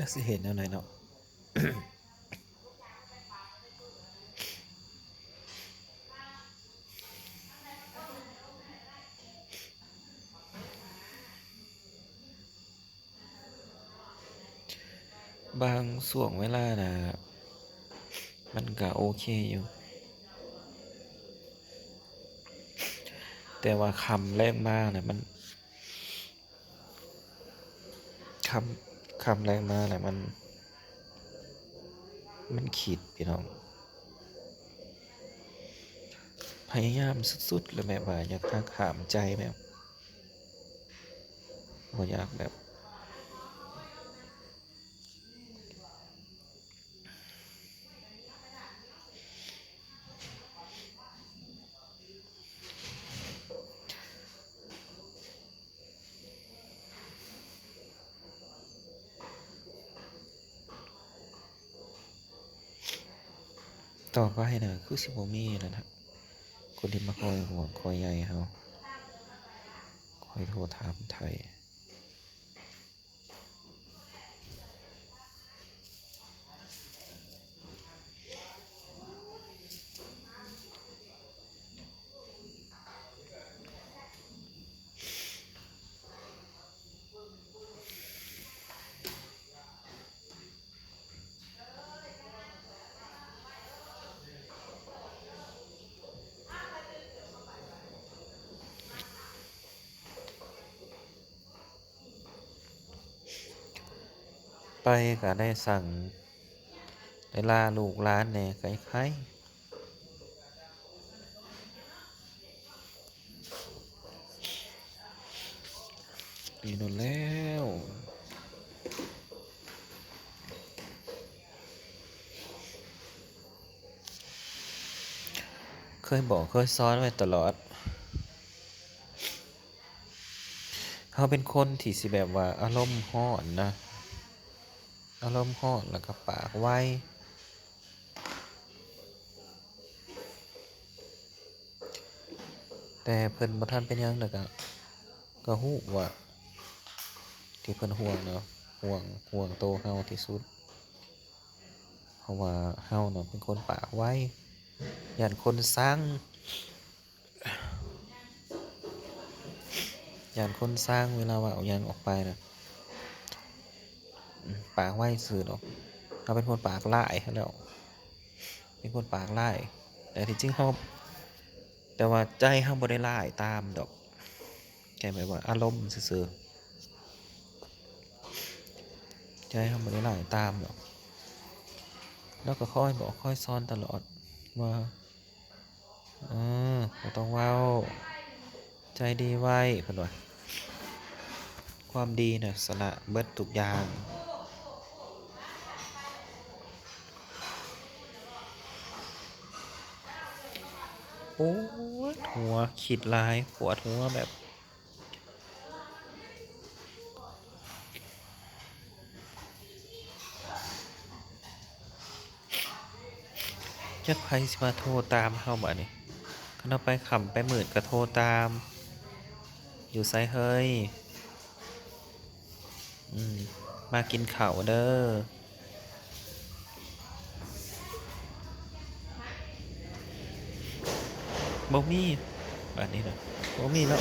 จักสิเห็นแนวไหนเนาะบางส่วงเวลานะมันก็โอเคอยู่ แต่ว่าคำแรกมากนะมันคำ คำแรงมากนะมัน มันขีดพี่น้อง พยายามสุดๆเลยแม่บ่าอยากทักถามใจแบบบ่อยากแบบ ต่อไปนะคือสิบ่มีแล้วนะคนที่มาคอยห่วงคอยใยเฮาคอยโทรถามไทย ไปก็ได้สั่งได้ลาลูกหลานแหน่ไกไข่ปีนนแล้วเคยบอกเคยซ้อนไว้ตลอด เขาเป็นคนที่สิแบบว่าอารมณ์ร้อนนะ อารมณ์ร้อแล้วก็ปากไวแต่เพิ่นบ่ทันเป็นยังดอกก็ก็ฮู้ว่าที่เพิ่นห่วงเนาะห่วงห่วงโตเฮาที่สุด เพราะว่าเฮาเนาะเป็นคนปากไวย้านคนสั่งย้านคนสั่งเวลาว้าหยังออกไปนะ ปากไวซื่อดอกเราเป็นคนปากร้ายหั้นแล้วเป็นคนปากร้ายแต่ที่จริงเราแต่ว่าใจเราบ่ได้ร้ายตามดอกแค่แบบว่าอารมณ์ซื่อใจเราบ่ได้ร้ายตามดอก แล้วก็ค่อยบอกค่อยสอนตลอดว่าเออบ่ต้องว้าใจดีไว้เพิ่นว่าความดีน่ะสละเบิดทุกอย่าง โอ้หัวคิดลายปวดหัวแบบจักไผสิมาโทรตามเฮาบัดนี้คันเอาไปขำไปหมื่นก็โทรตาม อยู่ไสเฮ้ย อืม มากินข้าวเด้อ บ่มีบัดนี้น่ะบ่มีแล้ว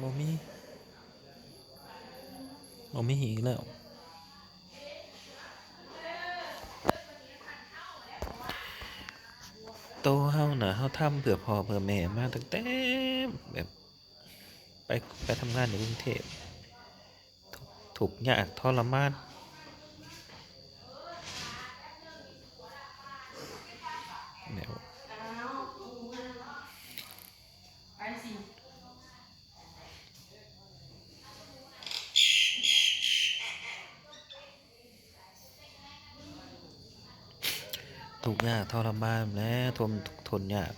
บ่มีบ่มีอีกแล้วโตเฮาน่ะเฮาทำเพื่อพ่อเพื่อแม่มาตั้งแต่แบบ ไปไปทำงานอยู่กรุงเทพทุกยากทรมานแล้วไปสิทุกยากทรมานแหล้วทนทุกทนยาก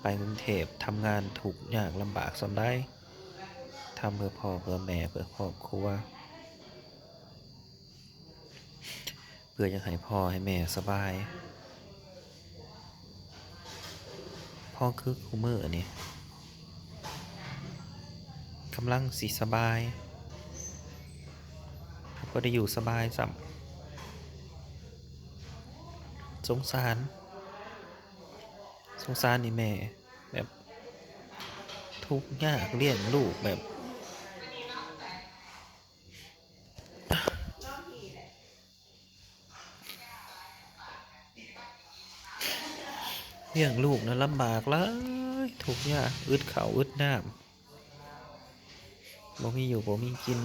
ไปกรุงเทพทำงานทุกยากลำบากส่ำได้ ทำเพื่อพ่อเพื่อแม่เพื่อครอบครัวเพื่อพื่ออยากให้พ่อให้แม่สบายพ่อคือคูเมอร์นี่กำลังสิสบายก็ได้อยู่สบายสัมสงสาร สงสารนี่แม่แบบทุกข์ยากเลี้ยงลูกแบบ เลี้ยงลูกนะลำบากเลยทุกยากอึดเขาอึดน้ำบ่มีอยู่บ่มีกิน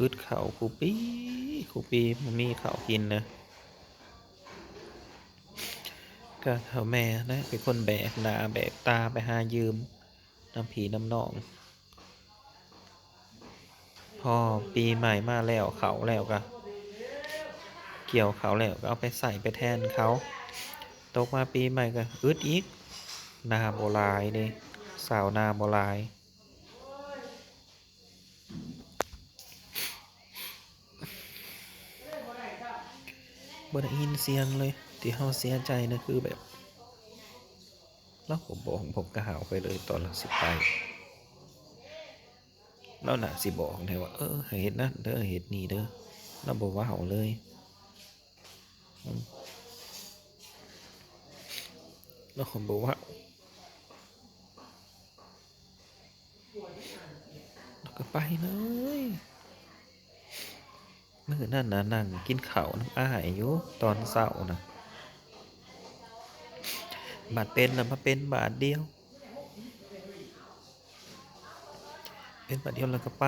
อึดเขาคูปีคูปีบ่มีเขากินนะก็เท่าแม่นะเป็นคนแบกหนาแบกตาไปหายืมน้ำผีน้ำนอง พอปีใหม่มาแล้วเขาแล้วก็เกี่ยวเขาแล้วก็เอาไปใส่ไปแทนเขา ตกมาปีใหม่ก็อึดอีกนาโบลายนี่สาวนาโบลายบ่ได้ยินเสียงเลย ที่เฮาเสียใจนะคือแบบเราผมบอกผมก็หาวไปเลยตอนเราสิไปเราหนาสิบอกเลยว่า เออให้เฮ็ดนั่นเด้อให้เฮ็ดนี่เด้อเราบอกว่าเฮาเลย แล้วผมบอกว่าแล้วก็ไปเลยเมื่อนั่นนะนั่งกินข้าวน้ำอ้ายอยู่ตอนเช้านะบาทเป็นนะมาเป็นบาทเดียว เป็นบาทเดียวแล้วก็ไป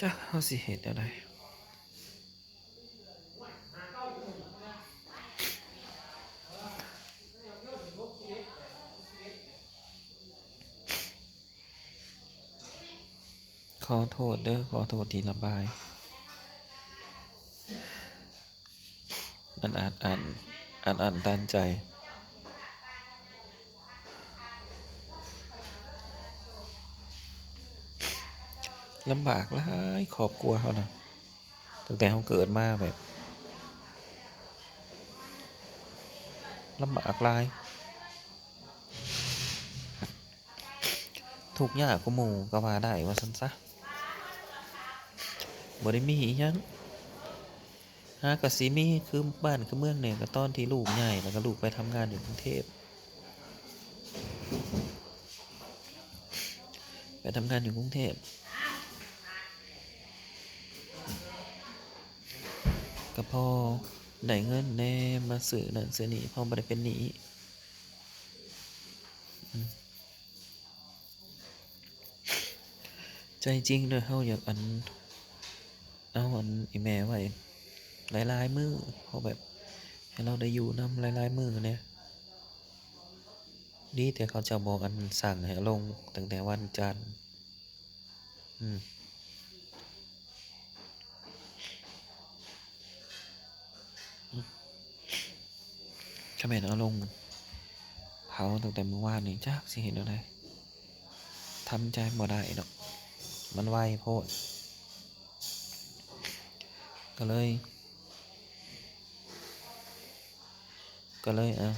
จ้าเขาสิเหตุอะไรขอโทษเด้อขอโทษที่ระบาย มันอาจอ่านอ่านอ่านตันใจ ลำบากหลายครอบครัวเขานะตั้งแต่เขาเกิดมาแบบลำบากหลาย ทุกยากก็หมู่ก็ว่าได้ว่าสันซะบ่ได้มีอีหยังหากะสิมีคือบ้านคือเมืองเนี่ยก็ตอนที่ลูกใหญ่แล้วก็ลูกไปทำงานอยู่กรุงเทพไปทำงานอยู่กรุงเทพ อได้เงินแน่มาซื้อนั่นซื้อนี่พอบ่ได้เป็นหนี้ใจจริงเด้อเฮาอยากอัน เอาอันอีแม่ไว้หลายๆมือเพราะแบบ ให้เราได้อยู่นำหลายๆมือเนี่ยดีแต่เขาจะบอกอันสั่งให้ลงตั้งแต่วันจันทร์อืม ถ้าแม่นเอาลงเผาตั้งแต่เมื่อวานนี่จักสิเห็นอะไรทำใจบ่ได้ดอกมันไวโพด ก็เลย ก็เลยเอา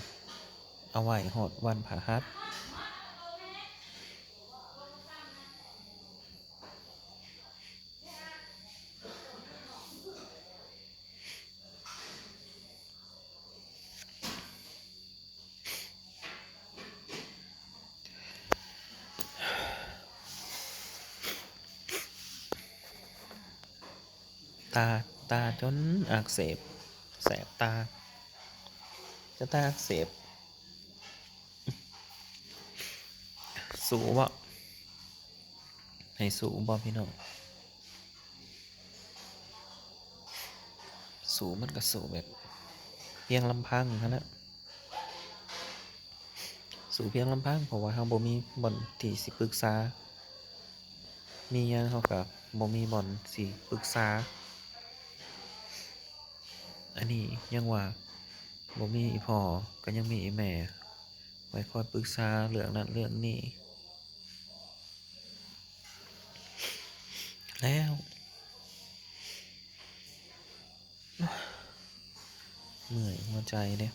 เอาไว้หดวันผาฮัด ตาตาจนอักเสบ แสบตา จะตาอักเสบ สูบ่ให้สูบ่พี่น้อง สูมันก็สูแบบเพียงลำพังหั้นะสูเพียงลำพังเพราะว่าเราบ่มีบ่อนที่สิปรึกษา มีหยังเขาก็บ่มีบ่อนสิปรึกษา อันนี้ยังว่าบ่มีอีพ่อก็ยังมีอีแม่ ไว้คอยปรึกษาเรื่องนั้นเรื่องนี้ แล้วเหนื่อยหัวใจเด้